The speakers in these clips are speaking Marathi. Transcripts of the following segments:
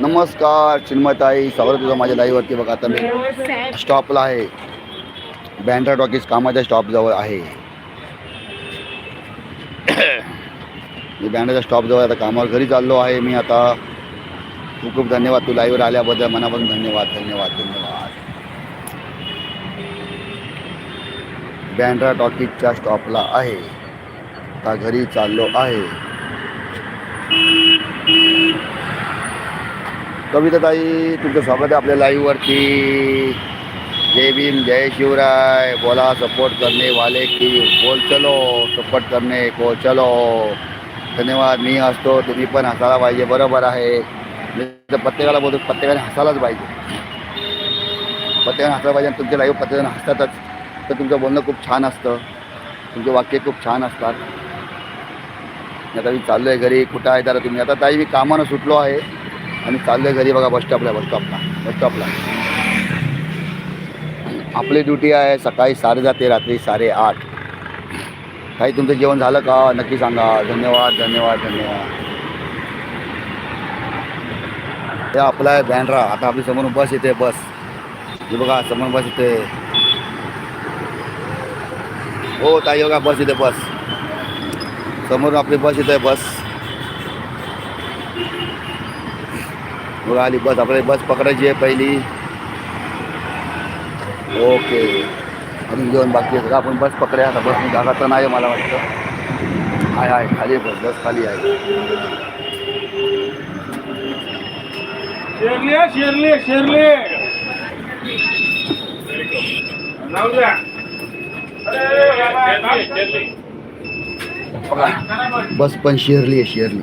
नमस्कार चिन्मताई स्वागत तुझं माझ्या लाईव्हवरती बघा आता मी. स्टॉपला आहे. बँड्रा टॉकीज कामाच्या स्टॉपजवळ आहे. मी बँड्राच्या स्टॉपजवळ आता कामावर घरी चाललो आहे. मी आता खूप खूप धन्यवाद. तू लाईव्हवर आल्याबद्दल मनापासून धन्यवाद धन्यवाद धन्यवाद. बँड्रा टॉकीजच्या स्टॉपला आहे. आता घरी चाललो आहे. कविताताई तुमचं स्वागत आहे आपल्या लाईव्हवरती जय भीम जय शिवराय. बोला सपोर्ट करणे वाले की बोल चलो सपोर्ट करणे को चलो. धन्यवाद मी हसतो तुम्ही पण हसायला पाहिजे बरोबर आहे. मी तर प्रत्येकाला बोलतो प्रत्येकाने हसायलाच पाहिजे. प्रत्येकाने हसायला पाहिजे आणि तुमचे लाईव्ह प्रत्येकाने हसतातच. तर तुमचं बोलणं खूप छान असतं. तुमचे वाक्य खूप छान असतात. आता मी चाललो आहे घरी कुठं आहे? जरा तुम्ही आता ताई मी कामानं सुटलो आहे. आणि चाललोय घरी बघा बस स्टॉपला बस स्टॉपला बस स्टॉपला आपली ड्युटी आहे सकाळी साडेदहा ते रात्री साडेआठ काही तुमचं जेवण झालं का? नक्की सांगा. धन्यवाद धन्यवाद धन्यवाद. हे आपला आहे बँड्रा आता आपली समोर बस येते बस. हे बघा समोर बस येते. हो ताई बघा बस येते बस. समोर आपली बस येते बस. बघा आली बस आपल्याला बस पकडायची आहे पहिली. ओके. अजून जेवण बाकी आहे आपण बस पकड्या. आता बस जागा तर नाही मला वाटतं. आहे आहे खाली आहे बस बस खाली आहे. Shirley Shirley Shirley. शेरली. बस पण शेरली आहे शेरली.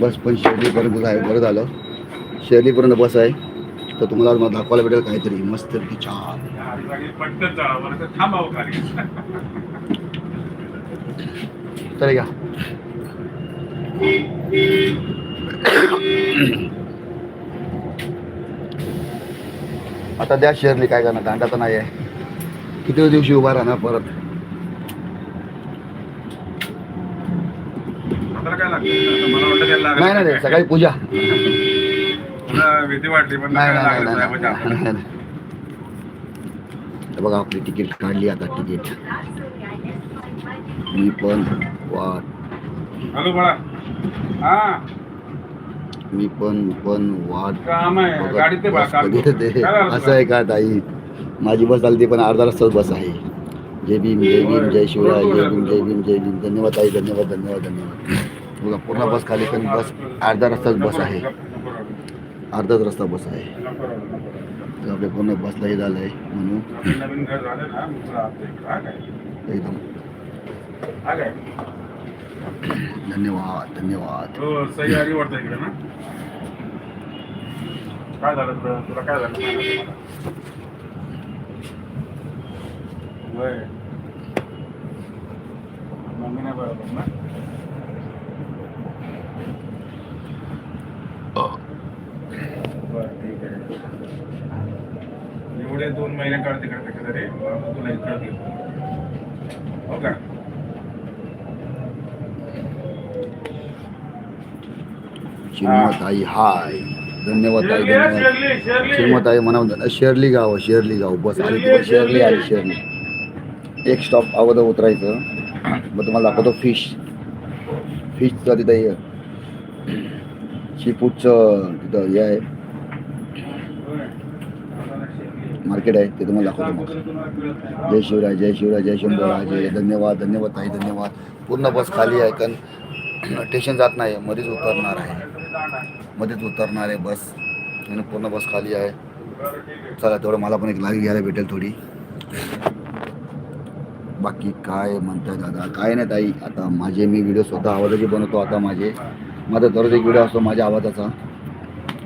बस पण शेरलीपर्यंत आहे बरं झालं. शेरलीपर्यंत बस आहे. तर तुम्हाला मला दाखवायला भेटेल काहीतरी. मस्त छान तर घ्या आता द्या शेरली काय करणार? दांडा तर नाही आहे किती दिवशी उभा राहणार परत? नाही नाही सकाळी पूजा. भीती वाटली पण बघा. आपली तिकीट काढली आता तिकीट. मी पण वाट. हॅलो बाळा. हा. मी पण पण वाट असं आहे का ताई? माझी बस आली पण अर्धा रस्ताच बस आहे. जय भीम जय भीम जय शिवराय जय भीम जय भीम जय भीम. धन्यवाद ताई धन्यवाद धन्यवाद धन्यवाद. बघा पूर्ण बस खाली पण बस अर्धा रस्ताच बस आहे. अर्धाच रस्ता बस आहे. तर आपल्या पूर्ण बसला हे झालं आहे म्हणून. नवीन ना मग तुला काय एकदम. काय धन्यवाद. धन्यवाद हो, सही वाटतं ना? काय झालं तुला? तुला काय झालं? होय. मम्मी नाही बरोबर ना बरं ठीक आहे एवढे दोन महिने काढते काढते का तरी मग तुला इकडं घेतो हो का? चिन्मताई हाय. धन्यवाद ताई धन्यवाद. चिन्मताई म्हणा शेरली गाव शेरली गाव बस. आली तिकडे शेरली आली शेरली एक स्टॉप अगोदर उतरायचं. मग तुम्हाला दाखवतो फिश फिशचं तिथं फूडचं तिथं हे आहे. मार्केट आहे ते तुम्हाला दाखवतो मग. जय शिवराय जय शिवराय जय शंभराय जय धन्यवाद धन्यवाद ताई धन्यवाद. पूर्ण बस खाली आहे कारण स्टेशन जात नाही मध्येच उतरणार आहे. मध्येच उतरणार आहे बस. आणि पूर्ण बस खाली आहे. चला तेवढं मला पण एक लागी घ्यायला भेटेल थोडी. बाकी काय म्हणताय दादा? काय नाही ताई आता माझे मी व्हिडिओ स्वतः आवाजाचे बनवतो आता माझे. माझा दररोज एक व्हिडिओ असतो माझ्या आवाजाचा.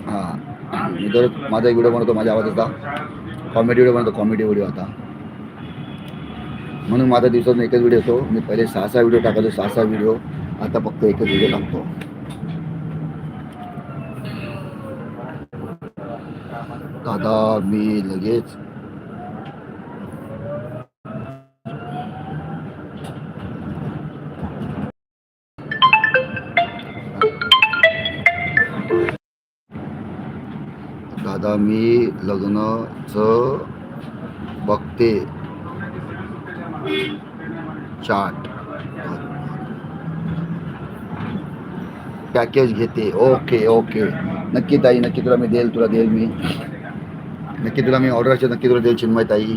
हां. मी दररोज माझा एक व्हिडिओ बनवतो माझ्या आवाजाचा. कॉमेडी व्हिडिओ बनवतो कॉमेडी व्हिडिओ आता. म्हणून माझा दिवसातून एकच व्हिडिओ येतो. मी पहिले सहा सहा व्हिडिओ टाकायचो सहा सहा व्हिडिओ आता फक्त एकच व्हिडिओ टाकतो. दादा मी लगेच लग्नाचं बघते. चाट. पॅकेज घेते. ओके ओके नक्की ताई नक्की तुला मी देईल तुला देईल मी. नक्की तुला मी ऑर्डरचे नक्की तुला देईल चिन्मय ताई.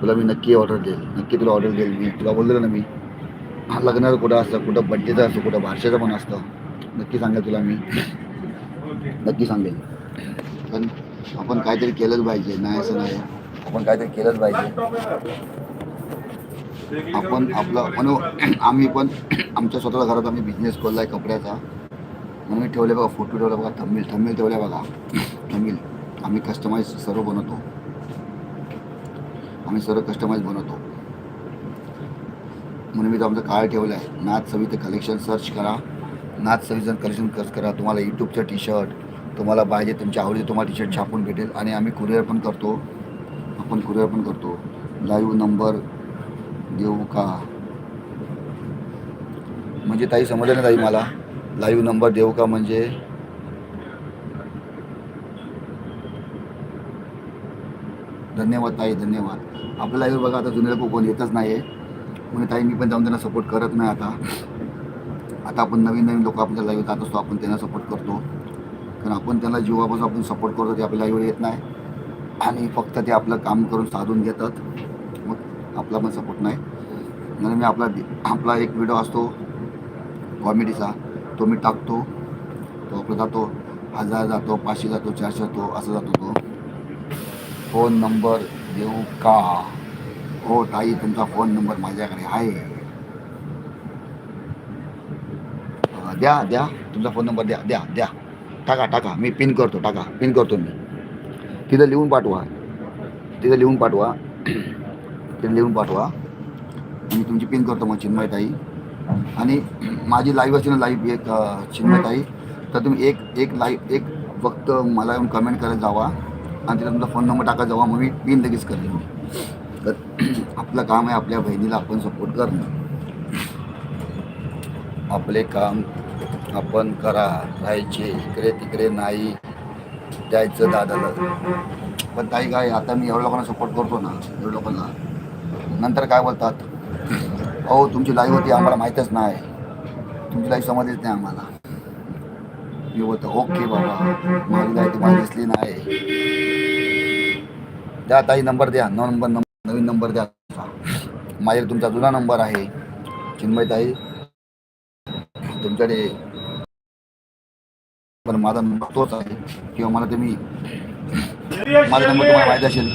तुला मी नक्की ऑर्डर देईल. नक्की तुला ऑर्डर देईल मी. तुला बोललेलं ना मी. हा लग्नाचं कुठं असतं कुठं बड्डेचं असतं कुठं बारशाचं पण असतं. नक्की सांगेल तुला मी. नक्की सांगेल. पण आपण काहीतरी केलंच पाहिजे नाही असं नाही. आपण काहीतरी केलंच पाहिजे. आपण आपलं म्हणून आम्ही पण आमच्या स्वतःच्या घरात आम्ही बिझनेस खोलला आहे कपड्याचा. म्हणून मी ठेवले बघा फोटो ठेवले बघा थंबील थंबील ठेवले बघा. थंबील आम्ही कस्टमाइज सर्व बनवतो. आम्ही सर्व कस्टमाइज बनवतो. म्हणून मी तो आमचं काय ठेवलं आहे नाथ सविते कलेक्शन सर्च करा. नाथ सविजन कलेक्शन सर्च करा. तुम्हाला यूट्यूबचं टी शर्ट तुम्हाला पाहिजे तुमच्या आवडीचे तुम्हाला टी शर्ट छापून भेटेल. आणि आम्ही कुरिअर पण करतो. आपण कुरिअर पण करतो. लाईव्ह नंबर देऊ का? म्हणजे ताई समजलं ना ताई मला? लाईव्ह नंबर देऊ का म्हणजे? धन्यवाद ताई धन्यवाद. आपलं लाईव्ह बघा आता जुन्याला लोक कोण येतच नाही आहे म्हणजे ताई मी पण जाऊन त्यांना सपोर्ट करत नाही आता. आता आपण नवीन नवीन लोक आपल्या लाईव्ह जात असतो आपण त्यांना सपोर्ट करतो. पण आपण त्यांना जीवापासून आपण सपोर्ट करतो ते आपल्या आईवर येत नाही. आणि फक्त ते आपलं काम करून साधून घेतात. मग आपला पण सपोर्ट नाही. म्हणून मी आपला आपला एक व्हिडिओ असतो कॉमेडीचा तो मी टाकतो. तो आपला जातो. हजार जातो पाचशे जातो चारशे जातो असं जातो तो. फोन नंबर देऊ का? हो ताई तुमचा फोन नंबर माझ्याकडे आहे. द्या द्या. तुमचा फोन नंबर द्या द्या द्या. टाका टाका. मी पिन करतो टाका. पिन करतो मी. तिथं लिहून पाठवा. तिथं लिहून पाठवा. तिथं लिहून पाठवा. मी तुमची पिन करतो मग चिन्मयताई. आणि माझी लाईव्ह असते ना लाईव्ह एक चिन्मयताई. ताई तर तुम्ही एक एक लाईव्ह एक फक्त मला येऊन कमेंट करत जावा. आणि तिथं तुमचा फोन नंबर टाकत जावा. मग मी पिन लगेच करेन. मी तर आपलं काम आहे आपल्या बहिणीला आपण सपोर्ट करणं. आपले काम आपण करा राहायचे इकडे तिकडे नाही द्यायचं दादाला. पण ताई काय आता मी एवढ्या लोकांना सपोर्ट करतो ना एवढ्या लोकांना. नंतर काय बोलतात? अहो तुमची लाईव्ह होती आम्हाला माहीतच नाही. तुमची लाईव्ह समजलीच नाही आम्हाला. मी बोलतो ओके बाबा माझी लाईव्ह तुम्हाला दिसली नाही. द्या ताई नंबर द्या नऊ नंबर नंबर नवीन नंबर द्या. माझ्याकडे तुमचा जुना नंबर आहे. चिन्मय ताई तुमच्याकडे पण माझा नंबर तोच आहे किंवा मला तुम्ही माझा नंबर तुम्हाला माहिती असेल.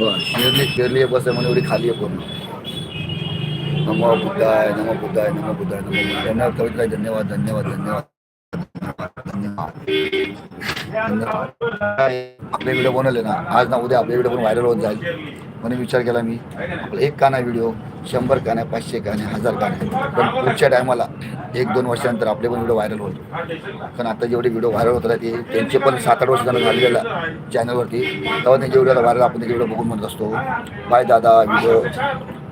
बरं शिरली शेरली बस आहे म्हणून एवढी खाली आहे पूर्ण. नमो बुद्धाय नमो बुद्धाय नमो बुद्धाय नमो बुद्धाय. धन्यवाद कविताई धन्यवाद धन्यवाद धन्यवाद. धन्यवाद. धन्यवाद आपले व्हिडिओ बनवले ना. आज ना उद्या आपले व्हिडिओ पण व्हायरल होत जाईल. म्हणून विचार केला मी आपलं एक का नाही व्हिडिओ शंभर का नाही पाचशे का नाही हजार का नाही पण पुढच्या टायमाला एक दोन वर्षानंतर आपले पण व्हिडिओ व्हायरल होतो. कारण आता जेवढे व्हिडिओ व्हायरल होत राहते त्यांचे पण सात आठ वर्ष झालं झालेलं चॅनलवरती तेव्हा त्यांचे व्हिडिओ व्हायरल आपण त्याचे व्हिडिओ बघून म्हणत असतो. बाय दादा व्हिडिओ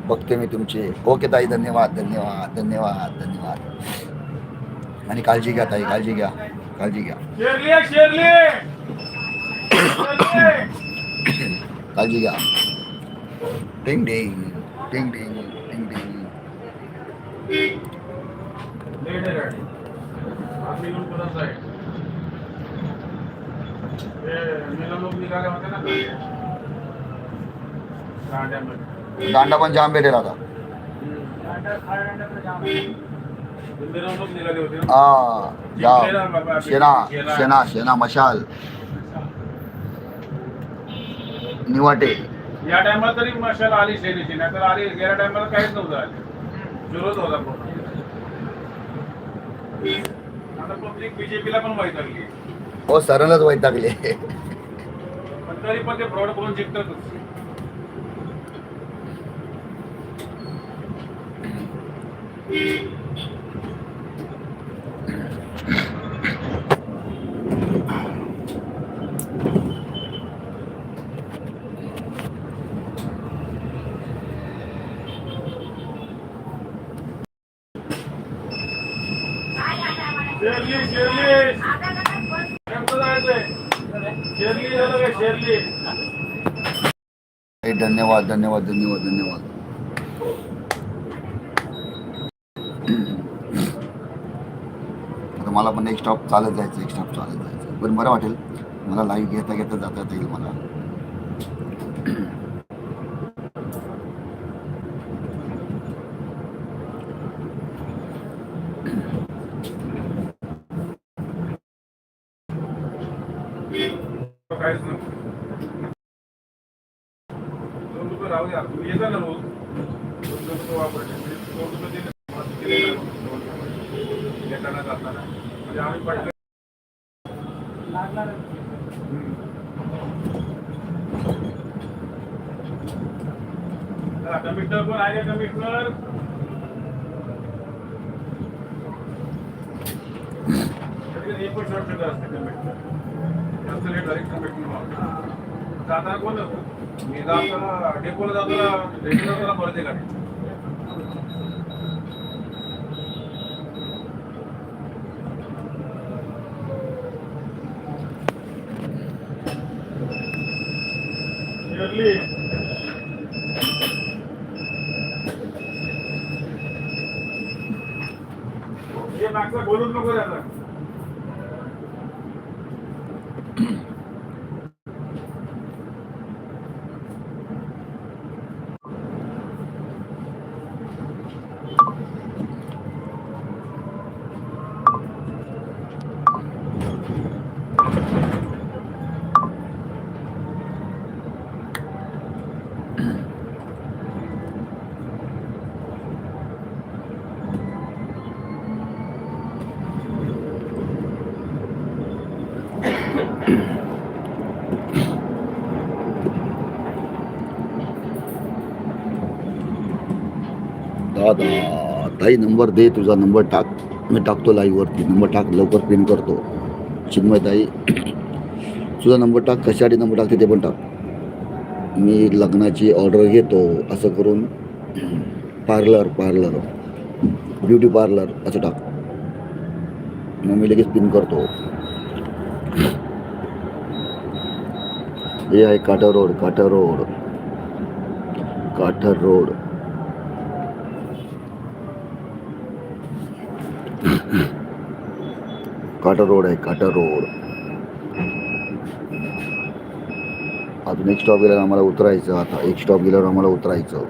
बघते मी तुमचे. ओके ताई धन्यवाद धन्यवाद धन्यवाद धन्यवाद. आणि काळजी घ्या ताई काळजी घ्या काळजी घ्या. काळजी घ्या. Ding ding. Ding ding. Ding ding. दांडा पण जाम भेटेल आता हा जा शेना शेना शेना मशाल निवाटे या टायमाला तरी मशाला आली शेरीची नाही तर आली गेल्या टायमाला काहीच नव्हतं आली. विरोध होता पूर्ण. आता पब्लिक बीजेपीला पण माहीत लागली हो सरळच वैतागले पण तरी पण ते फ्रॉड करून जिंकतातच. शेरली शेरली नेमकं जायचंय शेरली झालं काय शेरली ए, धन्यवाद धन्यवाद धन्यवाद धन्यवाद. आता मला पण एक स्टॉप चालत जायचं एक स्टॉप चालत जायचं. पण बरं वाटेल. मला लाईव्ह घेता घेता जाता येईल मला. कमिशनर पण आहे. कमिशनर हे पण शॉर्टकट असते कमिशनर जास्त लेट झाली कमिशनर जाताना कोण मी जाताना डेपोला जाताना रेग्युलर जाताना भरते गाडी शेरली हे मागचं बोलूच नको त्याला दादा ताई नंबर दे तुझा नंबर टाक. मी टाकतो लाईव्हवरती नंबर टाक लवकर पिन करतो. चिन्मय ताई तुझा नंबर टाक कशासाठी नंबर टाकते ते पण टाक. मी लग्नाची ऑर्डर घेतो असं करून पार्लर पार्लर ब्युटी पार्लर असं टाक. मग मी लगेच पिन करतो. हे आहे काटर रोड काटर रोड काठर रोड काटा रोड आहे काटा रोड अजून एक स्टॉप गेल्यावर आम्हाला उतरायचं आता एक स्टॉप गेल्यावर आम्हाला उतरायचं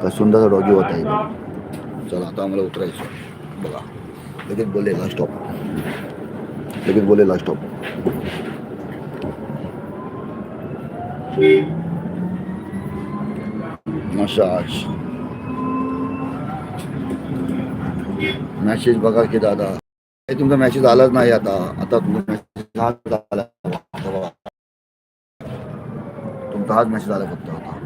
का सुंदर डॉगी होत आहे चला आता आम्हाला उतरायचं बघा लगेच बोललेला स्टॉप लगेच बोललेला स्टॉप मसाज। मॅसेज बघा की दादा। हे तुमचा मॅसेज आलाच नाही आता आता तुमचा मॅसेज हाच आला. तुमचा हाच मेसेज आला फक्त आता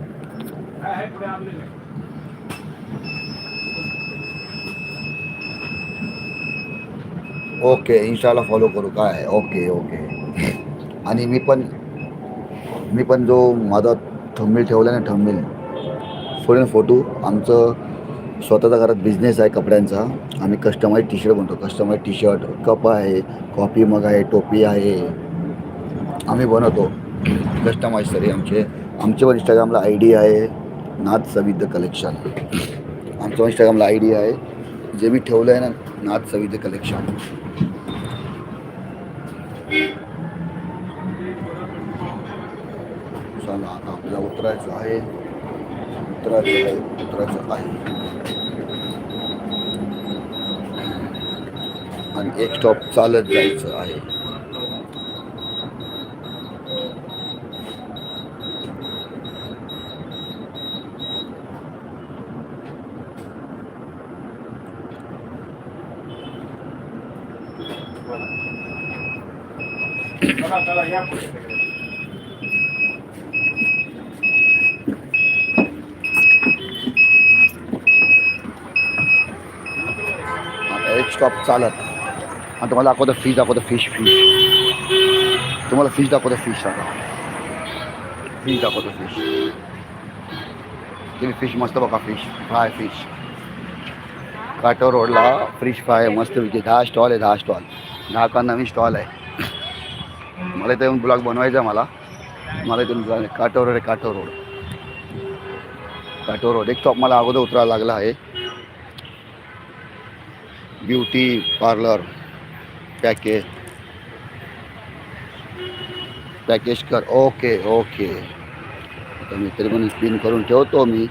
ओके इन्स्टाला फॉलो करू। काय ओके ओके। आणि मी पण मी पण जो माझा थंबील ठेवला ना थंबनेल सोडेन फोटो आमचं स्वतःचा घरात बिझनेस आहे कपड्यांचा. आम्ही कस्टमाइज टी शर्ट बनतो कस्टमाइज टी शर्ट कप आहे कॉफी मग आहे टोपी आहे. आम्ही बनवतो. कस्टमाइज तरी आमचे. आमचे पण इंस्टाग्रामला आय डी आहे. नाथ सविद कलेक्शन आमचं इंस्टाग्रामला आय डी आहे. जे मी ठेवलं आहे ना नाथ सविद कलेक्शन मित्राचं आहे. उतरायचं आहे आहे. आणि एक स्टॉप चालत जायचं आहे. नॉनस्टॉप आता चालत. आणि तुम्हाला दाखवतं फिश दाखवतं फिश फिश तुम्हाला फिश दाखवतं फिश आता फिश दाखवतो फिश तुम्ही फिश मस्त बघा फिश फ्राय फिश काटो रोडला फिश फ्राय मस्त विजय दहा स्टॉल आहे दहा स्टॉल दहा का नवीन स्टॉल आहे. मला इथे येऊन ब्लॉग बनवायचा आहे मला. मला इथून काटो रोड आहे काटो रोड. काटो रोड एक स्टॉप मला अगोदर उतरायला लागला आहे. Beauty parlour package. पॅकेज कर. Okay okay. आता मी तरी पण पिन करून ठेवतो मी.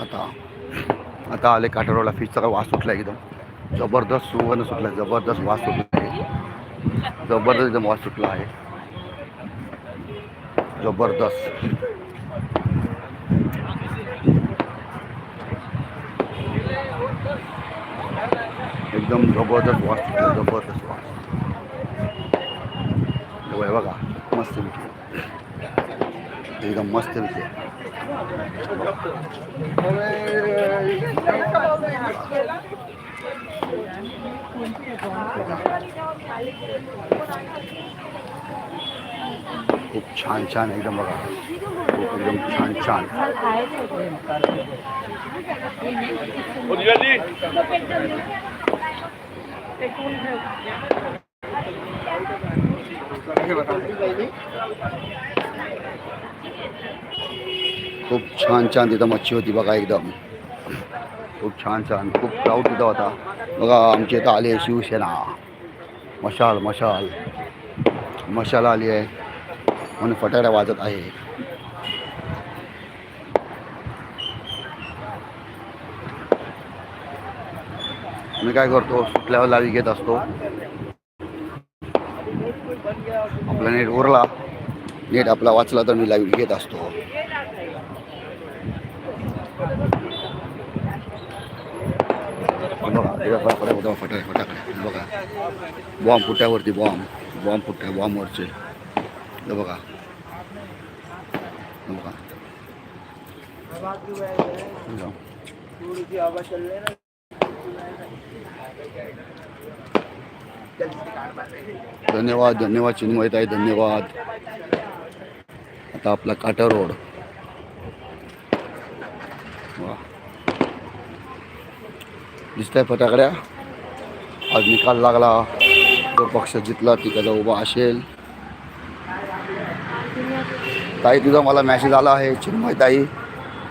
आता आता आले काटरोला फिशचा काय वास सुटला एकदम. जबरदस्त सुवर्ण सुटला जबरदस्त वास सुटला आहे जबरदस्त एकदम वास सुटला आहे. जबरदस्त. एकदम जबरदस्त वास जबरदस्त वास. हे बघा, मस्त विषय एकदम मस्त विषय खूप छान छान एकदम बघा. खूप एकदम छान छान. खूप छान छान तिथं मच्छी होती बघा एकदम. खूप छान छान खूप क्राऊड तिथं होता. बघा आमच्या इथं आली आहे शिवसेना. मशाल मशाल. मशाल आली आहे. म्हणून फटाकड्या वाजत आहे. आम्ही काय करतो सुटल्यावर लावी घेत असतो. आपला नेट उरला. नेट आपला वाचला तर मी लाईव्ह घेत असतो. बघा बघा, फटाकडे फटाकडे बघा. बॉम्ब फुट्यावरती बॉम्ब? बॉम्ब फुट्या बॉम्बवरचे. बघा. हे बघा. धन्यवाद धन्यवाद चिन्मयताई धन्यवाद. आता आपला काटा रोड. वा दिसतंय फटाकड्या. आज निकाल लागला. जो पक्ष जितला तिकडं उभा असेल. ताई तुझा मला मॅसेज आला आहे. चिन्मयताई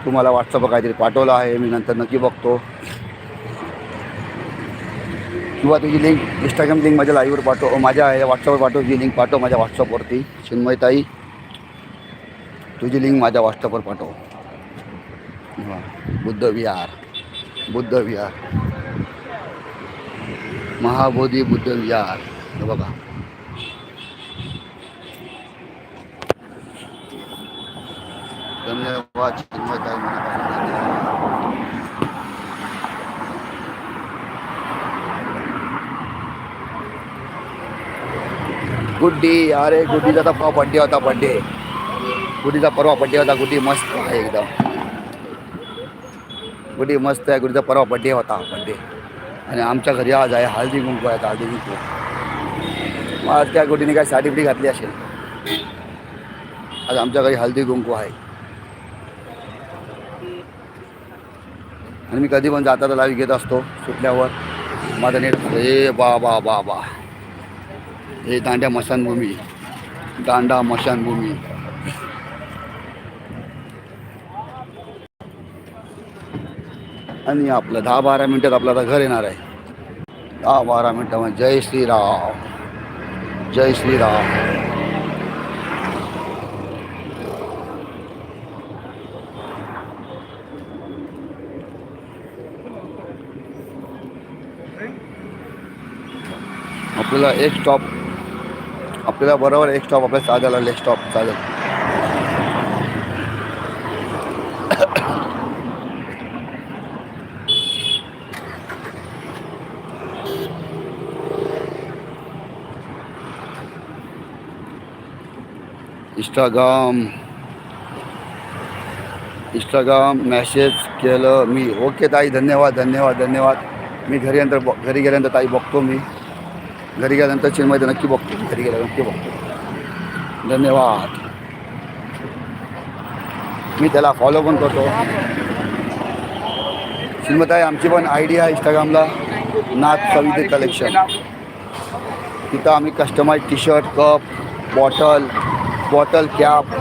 तुम्हाला तू मला काहीतरी पाठवलं आहे. मी नंतर नक्की बघतो. किंवा तुझी लिंक इंस्टाग्राम लिंक माझ्या लाईव्हवर पाठव माझ्या व्हॉट्सअपवर पाठव, जी लिंक पाठव माझ्या व्हॉट्सअपवरती चिन्मयताई, तुझी लिंक माझ्या व्हॉट्सअपवर पाठव. वा. बुद्ध विहार बुद्ध विहार. महाबोधी बुद्ध विहार, हे बघा. धन्यवाद चिन्मयताई. गुड्डी अरे गुड्डीचा तर परवा बड्डे होता बड्डे गुड्डीचा परवा बड्डे होता गुड्डी मस्त आहे एकदम. गुड्डी मस्त आहे गुड्डीचा परवा बड्डे होता बड्डे आणि आमच्या घरी आज आहे हळदी कुंकू आहे हळदी कुंकू. मग आज त्या गुड्डीने काय साडी बिडी घातली असेल? आज आमच्या घरी हळदी कुंकू आहे. आणि मी कधी पण जाता तर घेत असतो सुटल्यावर. माझं नेट हे बा बा बा बा. हे दांड्या मशानभूमी. दांडा मशानभूमी. आणि आपलं दहा बारा मिनटात आपलं आता घर येणार आहे. दहा बारा मिनटामध्ये म्हणजे जय श्रीराम. जय श्रीराम. आपल्याला एक स्टॉप आपल्याला बरोबर एक स्टॉप आपल्याला चालेल लेक स्टॉप चालेल इंस्टाग्राम इंस्टाग्राम मॅसेज केलं मी. ओके ताई धन्यवाद धन्यवाद धन्यवाद. मी घरी नंतर घरी गेल्यानंतर ताई बघतो मी. घरी गेल्यानंतर चिन्मय नक्की बघतो. घरी गेल्यावर नक्की बघतो. धन्यवाद. मी त्याला फॉलो पण करतो. चिन्मताई आमची पण आय डी आहे इंस्टाग्रामला नाथ सविते कलेक्शन तिथं आम्ही customise T shirt cup bottle bottle cap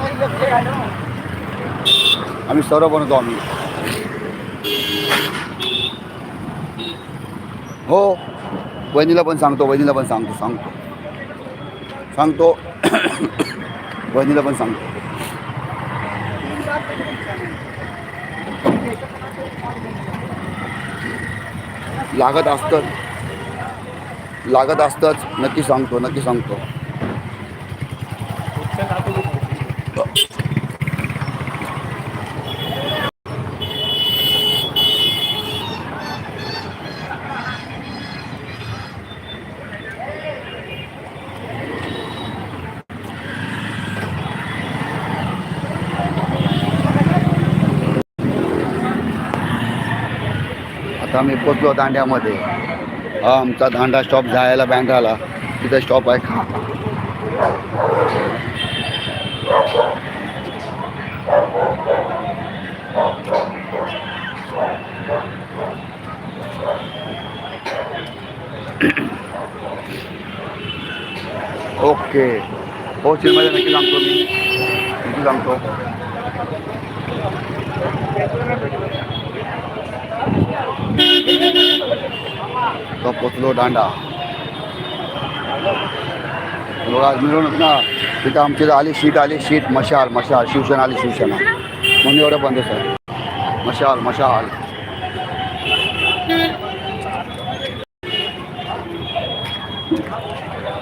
आम्ही सर्व बनवतो आम्ही. हो. वहिनीला पण सांगतो वहिनीला पण सांगतो सांगतो. सांगतो. वहिनीला पण सांगतो. लागत असतं लागत असतंच नक्की सांगतो नक्की सांगतो. आम्ही पोचलो दांड्यामध्ये. हा आमचा दांडा स्टॉप जायला बँड्राला तिथे स्टॉप आहे. ओके हो चिन्मय नक्की सांगतो मी. नक्की सांगतो. तो पोचलो दांडा. लोक आज मिळवणूक ना तिथं आमची आली शीट आली शीट मशाल मशाल शिवसेना आली शिवसेना. म्हणून एवढं बंद सर. मशाल मशाल.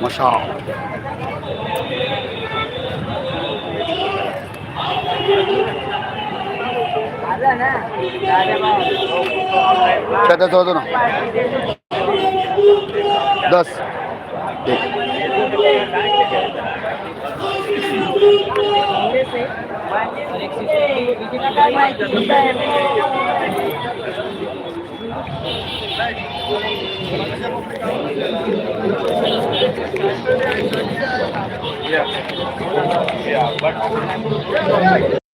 मशाल. Thank you. त्याचा होतो ना दस एक Yeah. Yeah, but